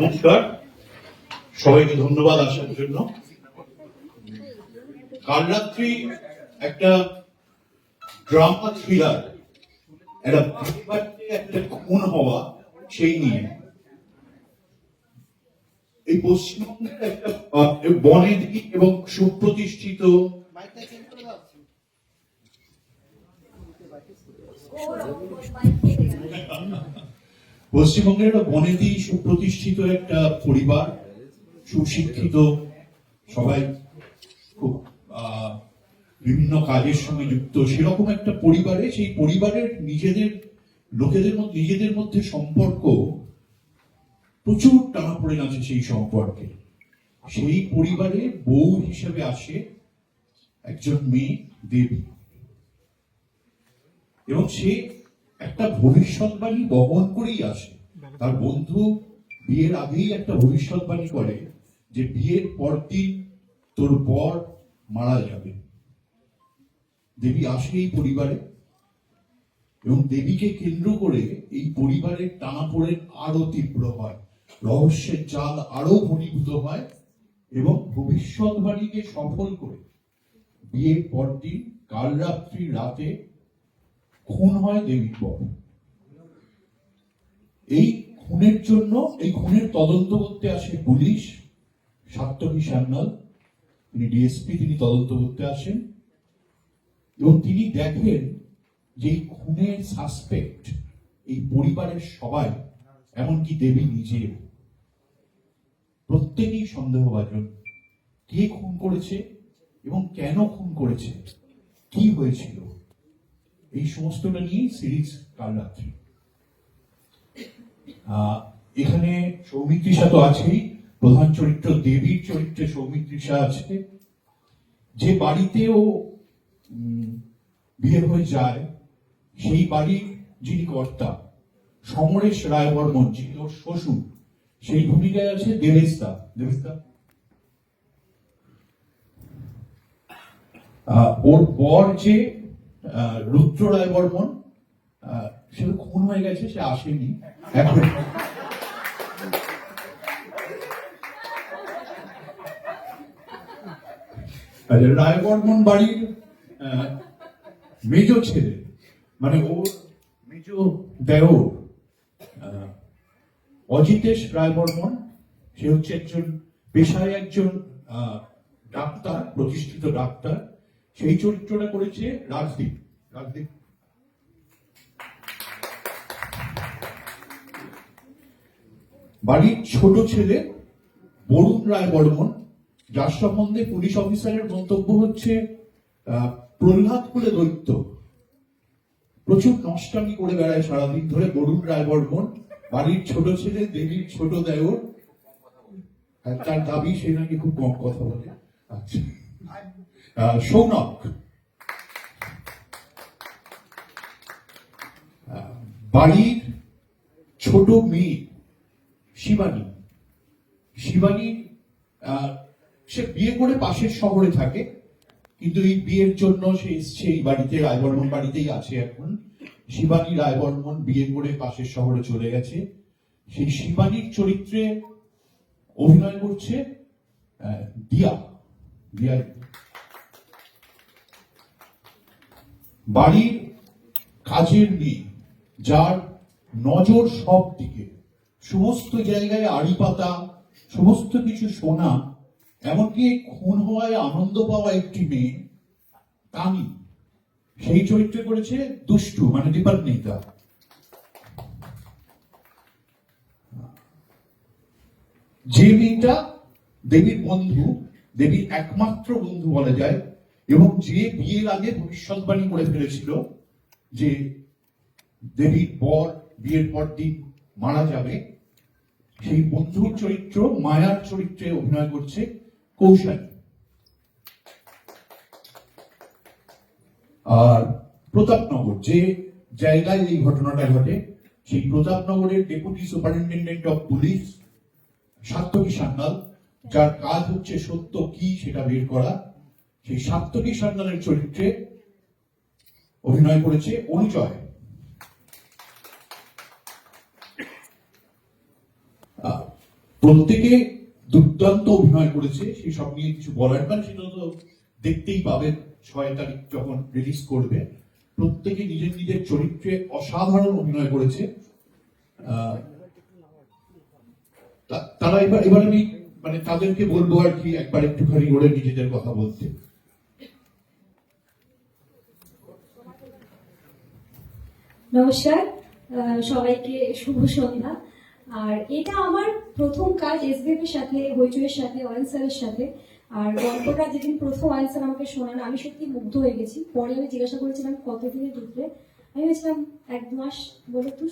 নমস্কার। সবাইকে ধন্যবাদ আসার জন্য। কাল রাত্রি একটা ড্রামা থ্রিলার, একটা একটা খুন হওয়া, সেই নিয়ে। এই পশ্চিমবঙ্গের একটা বনেদি এবং সুপ্রতিষ্ঠিত পশ্চিমবঙ্গের একটা বনেদি সুপ্রতিষ্ঠিত একটা পরিবার, সুশিক্ষিত, সবাই খুব বিভিন্ন কাজের সঙ্গে যুক্ত, সেরকম একটা পরিবারে, সেই পরিবারের নিজেদের, লোকেদের মধ্যে, নিজেদের মধ্যে সম্পর্ক প্রচুর টানাপোড়েন আছে সেই সম্পর্কে। সেই পরিবারে বউ হিসেবে আসে একজন মেয়ে, দেবী। এবং সে একটা ভবিষ্যৎবাণী বহন করেই আসে। তার বন্ধু বিয়ের আগেই একটা ভবিষ্যৎবাণী করে যে বিয়ের পরদিন তোর বর মারা যাবে। দেবী আসে এই পরিবারে এবং দেবীকে কেন্দ্র করে এই পরিবারের টানাপোড়েন আরও তীব্র হয়। রহস্যের জাল আরও ঘনীভূত হয় এবং ভবিষ্যৎবাণীকে সফল করে বিয়ের পরদিন কাল রাত্রি রাতে খুন হয় দেবীর বর এই খুনের জন্য, এই খুনের তদন্ত করতে আসে পুলিশ সাত্তকী সান্যাল, তিনি ডিএসপি তিনি তদন্ত করতে আসেন। এবং তিনি দেখেন যে এই খুনের সাসপেক্ট এই পরিবারের সবাই, এমনকি দেবী নিজে প্রত্যেকেই সন্দেহভাজন। কে খুন করেছে এবং কেন খুন করেছে? কি হয়েছিল? এই সমস্তটা নিয়েই সিরিজ কাল রাত্রি। এখানে সৌমিত্রিষা তো আছেই প্রধান চরিত্র দেবীর চরিত্রে সৌমিত্রিষা আছে। যে বাড়িতেও বিয়ে হয়ে যায় সেই বাড়ির যিনি কর্তা সমরেশ রায় বর্মন যিনি ওর শ্বশুর সেই ভূমিকায় আছে দেবেশদা। আহ, ওর বর যে রুদ্র রায় বর্মন সে তো খুন হয়ে গেছে সে আসেনি। এখন আচ্ছা, রায় বর্মন বাড়ির মেজ ছেলে মানে ওর মেজ দেও অজিতেশ রায় বর্মন সে হচ্ছে একজন পেশায় একজন ডাক্তার প্রতিষ্ঠিত ডাক্তার। সেই চরিত্রটা করেছে রাজদীপ। রাজদীপ। বাড়ির ছোট ছেলে বরুণ রায় বর্মন যার সম্বন্ধে পুলিশ অফিসারের মন্তব্য হচ্ছে প্রহ্লাদ কুলে দৈত্য। প্রচুর নষ্টামি করে বেড়ায় সারাদিন ধরে বরুণ রায় বর্মন বাড়ির ছোট ছেলে দেবীর ছোট দেওর। আর তার দাবি সে নাকি খুব কম কথা বলে। আচ্ছা। আহ, সৌনক। বাড়ির ছোট মেয়ে শিবানী। শিবানী সে বিয়ে করে পাশের শহরে থাকে, কিন্তু এই বিয়ের জন্য সে এসছে এই বাড়িতে, রায়বর্মন বাড়িতেই আছে এখন। শিবানী রায়বর্মন বিয়ে করে পাশের শহরে চলে গেছে। সেই শিবানীর চরিত্রে অভিনয় করছে দিয়া দিয়া বাড়ির কাজের মেয়ে যার নজর সব দিকে সমস্ত জায়গায় আড়ি পাতা সমস্ত কিছু শোনা এমনকি খুন হওয়ায় আনন্দ পাওয়া একটি মেয়ে, তানি। সেই চরিত্রে করেছে দুষ্টু মানে দীপান্বিতা যে মেয়েটা দেবীর বন্ধু, দেবীর একমাত্র বন্ধু বলা যায় এবং যে বিয়ের আগে ভবিষ্যৎবাণী করে ফেলেছিল যে দেবীর পর, বিয়ের পর দিন মারা যাবে, সেই বন্ধুর চরিত্র, মায়ার চরিত্রে অভিনয় করছে কৌশালী আর প্রতাপনগর, যে জায়গায় এই ঘটনাটা ঘটে, সেই প্রতাপনগরের deputy superintendent of police Satyaki Sanyal, যার কাজ হচ্ছে সত্য কি সেটা বের করা সেই সাত্তকী সন্তানের চরিত্রে অভিনয় করেছে অনুজয়। প্রত্যেকে দুর্দান্ত অভিনয় করেছে, সেই সব নিয়ে কিছু বলার মানে সেটা তো দেখতেই পাবেন ছয় তারিখ যখন রিলিজ করবে। প্রত্যেকে নিজের নিজের চরিত্রে অসাধারণ অভিনয় করেছে। তারা এবার এবার আমি মানে তাদেরকে বলব আর কি, একবার একটুখানি ওরে নিজেদের কথা বলতে। নমস্কার সবাইকে শুভ সন্ধ্যা। আর এটা আমার প্রথম কাজ এসবিএফের সাথে, হইচইয়ের সাথে অয়েন স্যারের সাথে। আর গল্পটা যেদিন প্রথম অয়েন স্যার আমাকে শোনান, আমি সত্যি মুগ্ধ হয়ে গেছি। পরে আমি জিজ্ঞাসা করেছিলাম কতদিনে ঢুকবে আমি ভেবেছিলাম এক মাস বলে তুই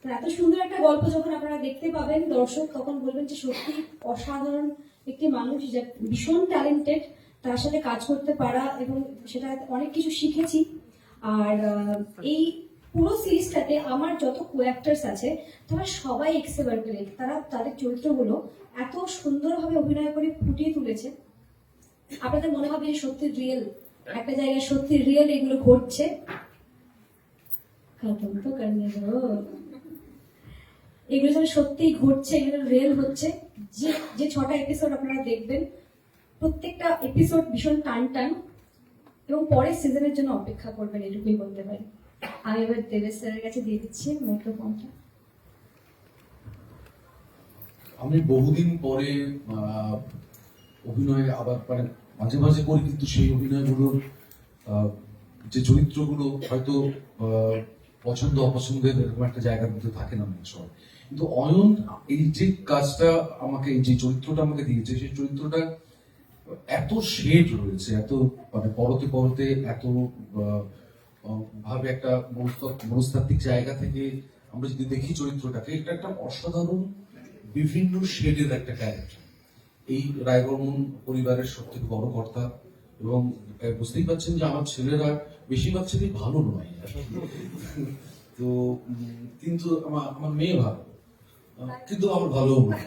তো এত সুন্দর একটা গল্প যখন আপনারা দেখতে পাবেন, দর্শক তখন বলবেন যে সত্যি অসাধারণ একটি মানুষ, যে ভীষণ ট্যালেন্টেড তার সাথে কাজ করতে পারা এবং সেটা অনেক কিছু শিখেছি। আর এই পুরো সিরিজটাতে আমার যত কো অ্যাক্টার্স আছে, তারা সবাই এক্সেবার এক্সেভার্টেড তারা তাদের চরিত্রগুলো এত সুন্দরভাবে অভিনয় করে ফুটিয়ে তুলেছে। আপনাদের মনে হবে যে সত্যি রিয়েল একটা জায়গায় সত্যি রিয়েল এগুলো ঘটছে। তো। এগুলো যেন সত্যিই ঘটছে, এগুলো রিয়েল হচ্ছে। যে যে ছটা এপিসোড আপনারা দেখবেন, প্রত্যেকটা এপিসোড ভীষণ টান টান এবং পরের সিজনের জন্য অপেক্ষা করবেন, এটুকুই বলতে পারি। আমি এবার দেবেশ স্যারের কাছে দিয়ে দিচ্ছি মাইক্রোফোনটা আমি বহুদিন পরে অভিনয়ে আবার মানে মাঝে মাঝে করি, কিন্তু সেই অভিনয়গুলোর যে চরিত্রগুলো হয়তো পছন্দ, অপছন্দের এরকম একটা জায়গার মধ্যে থাকে না অনেক কিন্তু অয়ন, এই যে কাজটা আমাকে যে চরিত্রটা আমাকে দিয়েছে, সেই চরিত্রটা এত শেড রয়েছে, এত মানে পরতে পরতে এত ভাবে একটা মনস্ত- মনস্তাত্ত্বিক জায়গা থেকে আমরা যদি দেখি চরিত্রটাকে, এটা একটা অসাধারণ বিভিন্ন শেডের একটা ক্যারেক্টার এই রায়বর্মন পরিবারের সব থেকে বড় কর্তা এবং বুঝতেই পারছেন যে আমার ছেলেরা বেশিরভাগ ছেলেই ভালো নয়। তো কিন্তু আমার আমার মেয়ে ভালো, কিন্তু আমার ভালো নয়।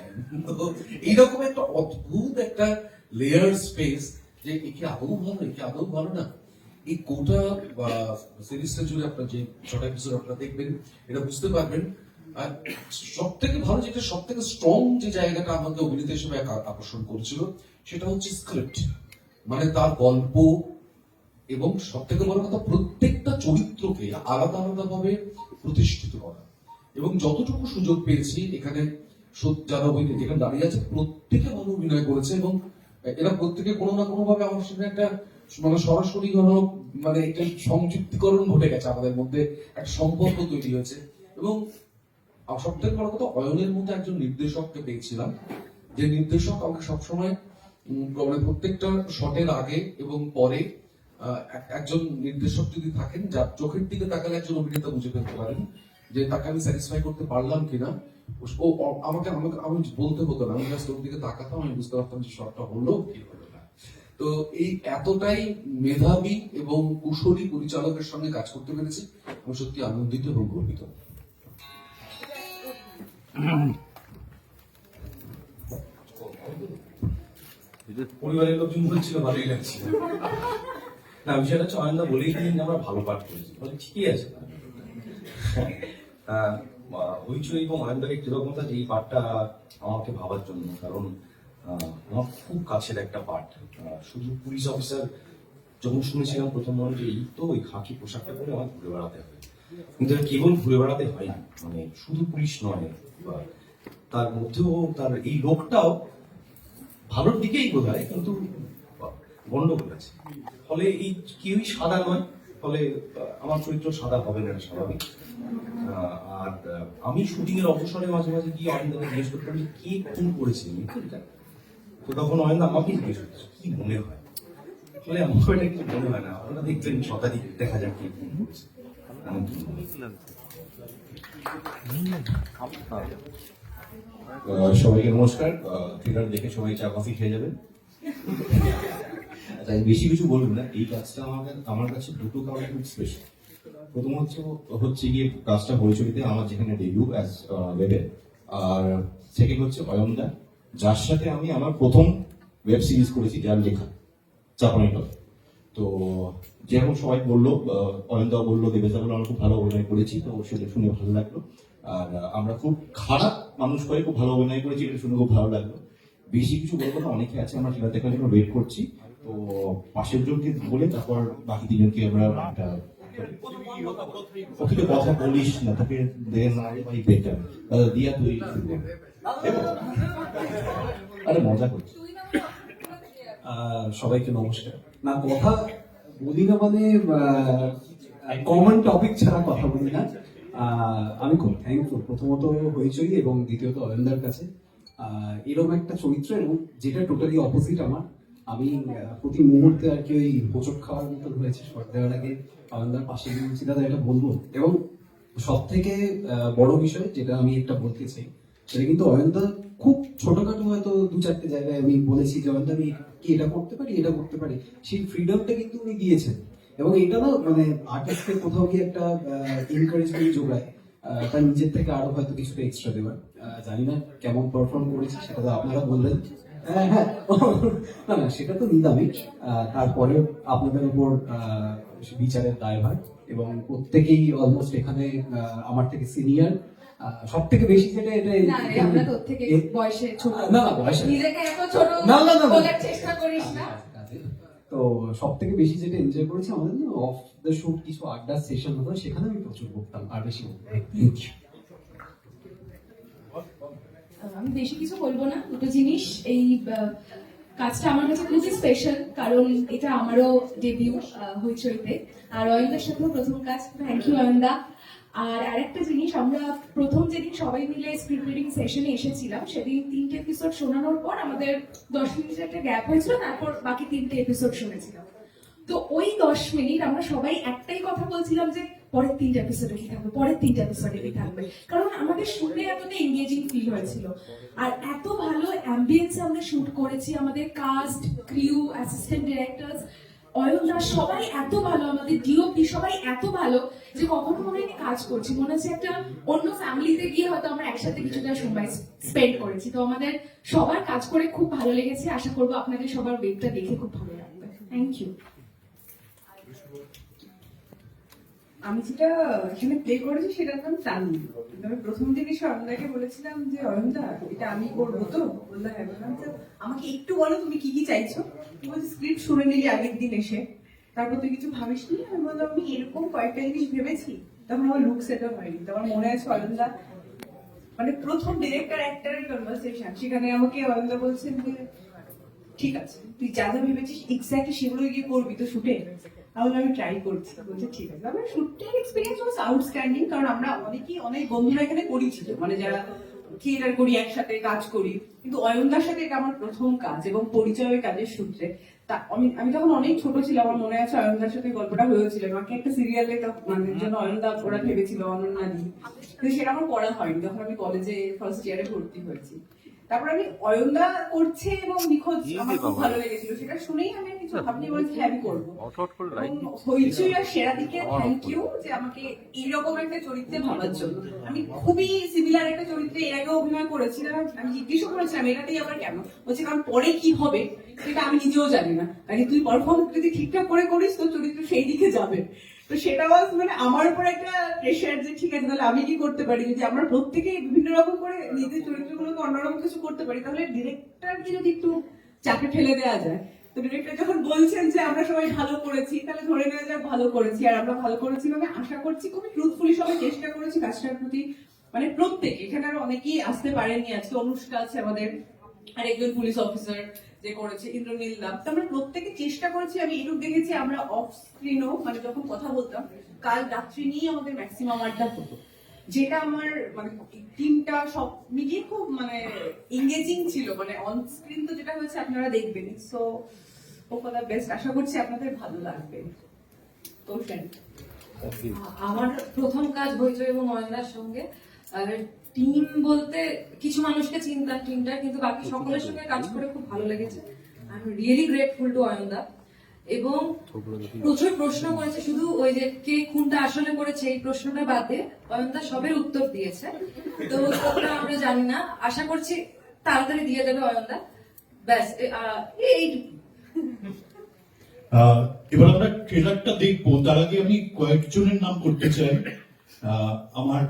এইরকম একটা অদ্ভুত একটা লেয়ার স্পেস যে একে আদৌ ভালো, একে আদৌ ভালো না। এই কোটা সিরিজটা জুড়ে আপনার যে ছটা এপিসোড আপনারা দেখবেন, এটা বুঝতে পারবেন। আর সব থেকে ভালো যেটা সব থেকে স্ট্রং যে জায়গাটা আমাকে অভিনেতা হিসেবে আকর্ষণ করেছিল, সেটা হচ্ছে স্ক্রিপ্ট মানে তার গল্প এবং সব থেকে বড় কথা, প্রত্যেকটা চরিত্রকে আলাদা আলাদা ভাবে প্রতিষ্ঠিত করা। এবং যতটুকু সুযোগ পেয়েছি, এখানে যারা অভিনয় যেখানে দাঁড়িয়ে আছে, প্রত্যেকে ভালো অভিনয় করেছে এবং এরা প্রত্যেকে কোনো না কোনো ভাবে আমার সঙ্গে একটা মানে সরাসরি হলো মানে একটা সংযুক্তিকরণ ঘটে গেছে আমাদের মধ্যে, একটা সম্পর্ক তৈরি হয়েছে। এবং সব থেকে বড় কথা, অয়নের মধ্যে একজন নির্দেশককে পেয়েছিলাম। যে নির্দেশক আমাকে সবসময় মানে প্রত্যেকটা শটের আগে এবং পরে এক- একজন নির্দেশক যদি থাকেন, যার চোখের দিকে তাকালে একজন অভিনেতা বুঝে ফেলতে পারেন। যে তাকে আমি স্যাটিসফাই করতে পারলাম কিনা, ও আমাকে আমাকে আমি বলতে হতো না। আমি জাস্ট ওর দিকে তাকাতাম, আমি বুঝতে পারতাম যে শটটা হলো কি হলো না। তো এই এতটাই মেধাবী এবং কুশলী পরিচালকের সঙ্গে কাজ করতে পেরেছি। আমি সত্যি আনন্দিত এবং গর্বিত। পরিবারের লোকজন বলছিল, ভালোই লাগছে। না, বিষয়টা হচ্ছে অয়নদা বলেই দিন আমরা ভালো পাঠ করেছি ঠিকই আছে। হইচই এবং একটি রকমতা যে এই পাঠটা আমাকে ভাবার জন্য? কারণ আমার খুব কাছের একটা পাঠ। শুধু পুলিশ অফিসার, যখন শুনেছিলাম প্রথম মনে যে এই তো ওই খাকি পোশাকটা পরে আমার ঘুরে বেড়াতে হবে কিন্তু কেবল ঘুরে বেড়াতে হয় না মানে শুধু পুলিশ নয় তার মধ্যেও তার এই লোকটাও ভালোর দিকেই বোধ হয় কিন্তু গন্ডগোল আছে। ফলে এই কেউই সাদা নয়, ফলে আমার চরিত্র সাদা হবে না, স্বাভাবিক। আর আমি শুটিং এর অবসরে মাঝে মাঝে গিয়ে অয়নদাকে জিজ্ঞেস করতাম কে খুন করেছে তো তখন অয়নদা আমাকে জিজ্ঞেস করছে কি মনে হয়? ফলে আমার এটা কিছু মনে হয় না আপনারা দেখবেন শতাধিক দেখা যাক কে। আহ, সবাইকে নমস্কার। ট্রেলার দেখে সবাই চা কফি খেয়ে যাবেন। তাই বেশি কিছু বলব না এই কাজটা আমাকে আমার কাছে দুটো কারণে খুব স্পেশাল প্রথম হচ্ছে হচ্ছে গিয়ে কাজটা হরিচরিতে আমার যেখানে ডেবিউ অ্যাজ ওয়েবে আর সেকেন্ড হচ্ছে অয়নদা, যার সাথে আমি আমার প্রথম ওয়েব সিরিজ করেছি, যার লেখা চাপানি টপ তো যেরকম সবাই বলল অয়নদা বলল দেবেশা বলল, আমরা খুব ভালো অভিনয় করেছি। তো সেটা শুনে ভালো লাগল। আর আমরা খুব খারাপ মানুষ হয়ে খুব ভালো অভিনয় করেছি, এটা শুনে খুব ভালো লাগল। বেশি কিছু বলব না, অনেকে আছে, আমরা সেটা দেখার জন্য ওয়েট করছি। তো পাশের জনকে বলে, তারপর বাকি তিনজনকে আমরা একটা ওকে কথা বলিস না, তোকে দেখে না ভাই বেটার দিয়া তুই? আরে মজা করছি সবাইকে নমস্কার। না, কথা বলি না মানে কমন টপিক ছাড়া কথা বলি না। আমি খুব থ্যাঙ্কফুল প্রথমত হইচই এবং দ্বিতীয়ত অয়নদার কাছে। এরকম একটা চরিত্র এবং যেটা টোটালি অপোজিট আমার। আমি প্রতি মুহূর্তে আর কি ওই হোচট খাওয়ার মতন হয়েছে আগে অয়নদার পাশে দাদা, এটা বলব। এবং সব থেকে বড় বিষয় যেটা আমি একটা বলতে চাই, সেটা কিন্তু অয়নদা খুব ছোটখাটো হয়তো দু চারটে জায়গায় আমি বলেছি যে, অয়নদা, আমি কি এটা করতে পারি, এটা করতে পারি? সেই ফ্রিডমটা কিন্তু উনি দিয়েছেন। এবং এটা না মানে আর্টিস্টকে কোথাও গিয়ে একটা এনকারেজমেন্ট যোগায়। তার নিজের থেকে আরও হয়তো কিছুটা এক্সট্রা দেওয়ার। জানি না কেমন পারফর্ম করেছি, সেটা তো আপনারা বললেন হ্যাঁ হ্যাঁ। না না সেটা তো আহ, তারপরে আপনাদের উপর বিচারের দায়ভার এবং প্রত্যেকেই অলমোস্ট এখানে আমার থেকে সিনিয়র সব থেকে বেশি যেটা এটা আমরা তোর থেকে বয়সে ছোট। না না বয়সে নিজেকে এত ছোট না, না, না, না। বলার চেষ্টা করিস না। তো সব থেকে বেশি যেটা এনজয় করেছি আমাদের অফ দ্য শুট কিছু আড্ডা সেশন হতো সেখানে আমি প্রচুর বকতাম আর বেশি আমি বেশি কিছু বলব না। দুটো জিনিস, এই কাজটা আমার কাছে খুবই স্পেশাল কারণ এটা আমারও ডেবিউ হইচইতে আর অয়নদার সাথেও প্রথম কাজ থ্যাংক ইউ অয়নদা আর আরেকটা জিনিস, আমরা প্রথম যেদিন সবাই মিলে স্ক্রিপ্ট রিডিং সেশনে এসেছিলাম, সেদিন তিনটে এপিসোড শোনানোর পর আমাদের দশ মিনিটের একটা গ্যাপ হয়েছিল, তারপর বাকি তিনটে এপিসোড শুনেছিলাম। তো ওই দশ মিনিট আমরা সবাই একটাই কথা বলছিলাম যে পরের তিনটে এপিসোডে কি থাকবে? পরের তিনটে এপিসোডে কি থাকবে? কারণ আমাদের শুনে এতটা এঙ্গেজিং ফিল হয়েছিল। আর এত ভালো অ্যাম্বিয়েন্সে আমরা শুট করেছি আমাদের কাস্ট ক্রিউ অ্যাসিস্ট্যান্ট ডিরেক্টরস অয়নদা সবাই এত ভালো, আমাদের ডিওপি সবাই এত ভালো যে কখনো মনে হয় কাজ করছি। মনে হচ্ছে একটা অন্য ফ্যামিলিতে গিয়ে হয়তো আমরা একসাথে কিছুটা সময় স্পেন্ড করেছি। তো আমাদের সবার কাজ করে খুব ভালো লেগেছে। আশা করব আপনাদের সবার ওয়েবটা দেখে খুব ভালো লাগবে। থ্যাংক ইউ আমি যেটা এখানে প্লে করেছি সেটার নাম কিন্তু আমি প্রথম দিনই অয়নদাকে বলেছিলাম যে অয়নদা এটা আমি করব তো? বললাম হ্যাঁ আমাকে একটু বলো, তুমি কি কি চাইছো? বলছি স্ক্রিপ্ট শুনে নিলি আগের দিন এসে। তারপর তুই কিছু ভাবিস নি? আমি বললাম, আমি এরকম কয়েকটা জিনিস ভেবেছি, তখন আমার লুক সেট হয়নি। তখন মনে আছে অয়নদা মানে প্রথম ডিরেক্টর অ্যাক্টরের কনভারসেশন সেখানে আমাকে অয়নদা বলছেন যে, ঠিক আছে, তুই যা যা ভেবেছিস এক্স্যাক্টলি সেগুলো গিয়ে করবি তো শুটে তাহলে আমি ট্রাই করছি। বলছে ঠিক আছে। আমার শুটের এক্সপিরিয়েন্স ওয়াজ আউটস্ট্যান্ডিং কারণ আমরা অনেকেই অনেক বন্ধুরা এখানে করেছি মানে যারা থিয়েটার করি একসাথে কাজ করি। কিন্তু অয়নদার সাথে এটা আমার প্রথম কাজ এবং পরিচয়ের কাজের সূত্রে। তা আমি আমি তখন অনেক ছোট ছিলাম আমার মনে আছে অয়নদার সাথে গল্পটা হয়েছিল। আমাকে একটা সিরিয়ালে মানে জন্য অয়নদা ওরা ভেবেছিল অনন্যা দি। কিন্তু সেটা আমার পড়া হয়নি। তখন আমি কলেজে ফার্স্ট ইয়ারে ভর্তি হয়েছি। তারপর আমি অয়নদা করছে এবং নিখোঁজ আমার খুব ভালো লেগেছিল। সেটা ভাবনি হ্যাঁ করব। হইচই আর সেরা দিকে থ্যাংক ইউ যে আমাকে এইরকম একটা চরিত্রে ভাবার জন্য। আমি খুবই সিমিলার একটা চরিত্রে এর আগে অভিনয় করেছিলাম আমি জিজ্ঞেসও করেছিলাম এটাতেই আবার কেন? বলছে কারণ পরে কি হবে? সেটা আমি নিজেও জানি না। কারণ তুই পারফর্ম যদি ঠিকঠাক করে করিস তো চরিত্র সেই দিকে যাবে। তো সেটা was মানে আমার উপর একটা প্রেশার যে ঠিক আছে তাহলে আমি কি করতে পারি? যদি আমরা প্রত্যেকে বিভিন্ন রকম করে নিজের চরিত্রগুলোকে অন্যরকম কিছু করতে পারি তাহলে ডিরেক্টরকে যদি একটু চাপে ফেলে দেওয়া যায় তো ডিরেক্টর যখন বলছেন যে আমরা সবাই ভালো করেছি, তাহলে ধরে নেওয়া যাক ভালো করেছি, আর আমরা ভালো করেছি মানে আশা করছি খুবই ট্রুথফুলি সবাই চেষ্টা করেছি কাজটার প্রতি মানে প্রত্যেক, এখানে আরও অনেকেই আসতে পারেননি আজকে, অনুষ্কা আছে আমাদের, আরেকজন পুলিশ অফিসার যে করেছে, ইন্দ্রনীল দাম। তো আমরা প্রত্যেকে চেষ্টা করেছি, আমি এটুক দেখেছি, আমরা অফ স্ক্রিনও মানে যখন কথা বলতাম, কাল রাত্রি নিয়ে আমাদের ম্যাক্সিমাম আড্ডা হতো। যেটা আমার মানে টিমটা সব মিলিয়ে খুব মানে এঙ্গেজিং ছিল। মানে অন স্ক্রিন তো যেটা হয়েছে আপনারা দেখবেন। সো ও কথা বেস্ট আশা করছি আপনাদের ভালো লাগবে। তো আমার প্রথম কাজ হইচই এবং অয়নার সঙ্গে। আর টিম বলতে কিছু মানুষকে চিনতাম টিমটা কিন্তু বাকি সকলের সঙ্গে কাজ করে খুব ভালো লেগেছে। I am really grateful to অয়নদা এবং প্রচুর প্রশ্ন করেছে শুধু ওই যে কে খুনটা আসলে করেছে এই প্রশ্নটা বাদ দিয়ে অয়নদা সবের উত্তর দিয়েছে। তো উত্তরটা আমরা জানি না আশা করছি তাড়াতাড়ি দিয়ে দেবে অয়নদা। ব্যাস আহ, এই। এবার আমরা ট্রেলারটা দেখব। তার আগে আমি কয়েকজনের নাম করতে চাই। আহ, আমার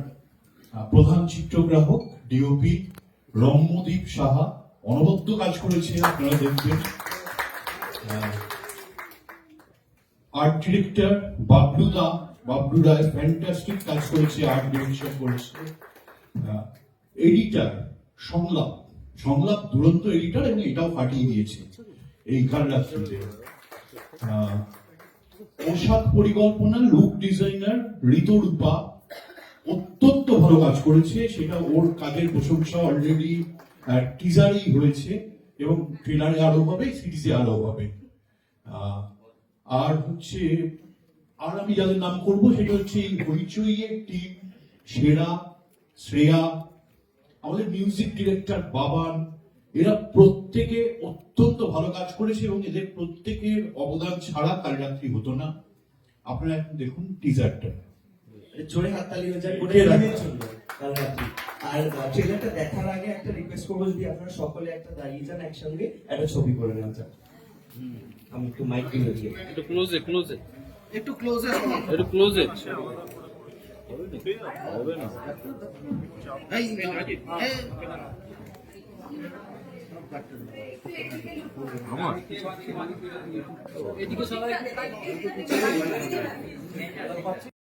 আহ, প্রধান চিত্রগ্রাহক ডিওপি রম্যদীপ সাহা। অনবদ্য কাজ করেছে আপনারা দেখবেন। Art director Bablu da Bablu Roy fantastic কাজ করেছে আর্ট ডিরেকশন করেছে। এডিটার সংলাপ। সংলাপ দুরন্ত এডিটার এবং এটাও ফাটিয়ে দিয়েছে এই কাল রাত্রিতে। পোশাক পরিকল্পনা লুক ডিজাইনার ঋতুরূপা অত্যন্ত ভালো কাজ করেছে, সেটা ওর কাজের প্রশংসা অলরেডি টিজারেই হয়েছে এবং ট্রেলারে আরও হবে সিরিজে আরও হবে। আর হচ্ছে আর আমি যাদের নাম করব সেটা হচ্ছে হইচইয়ের টিম সেরা শ্রেয়া আমাদের মিউজিক ডিরেক্টর বাবান। এরা প্রত্যেকে অত্যন্ত ভালো কাজ করেছে এবং এদের প্রত্যেকের অবদান ছাড়া কাল রাত্রি হতো না। আপনারা এখন দেখুন টিজারটা জোরে হাততালি হয়ে যায় কাল রাত্রি আর ট্রেলারটা দেখার আগে একটা রিকোয়েস্ট করব যদি আপনারা সকলে একটা দাঁড়িয়ে যান একসঙ্গে একটা ছবি করে নেওয়া যাক আমি একটু মাইক দিয়ে দিই একটু ক্লোজে ক্লোজে একটু ক্লোজে একটু ক্লোজে আমার?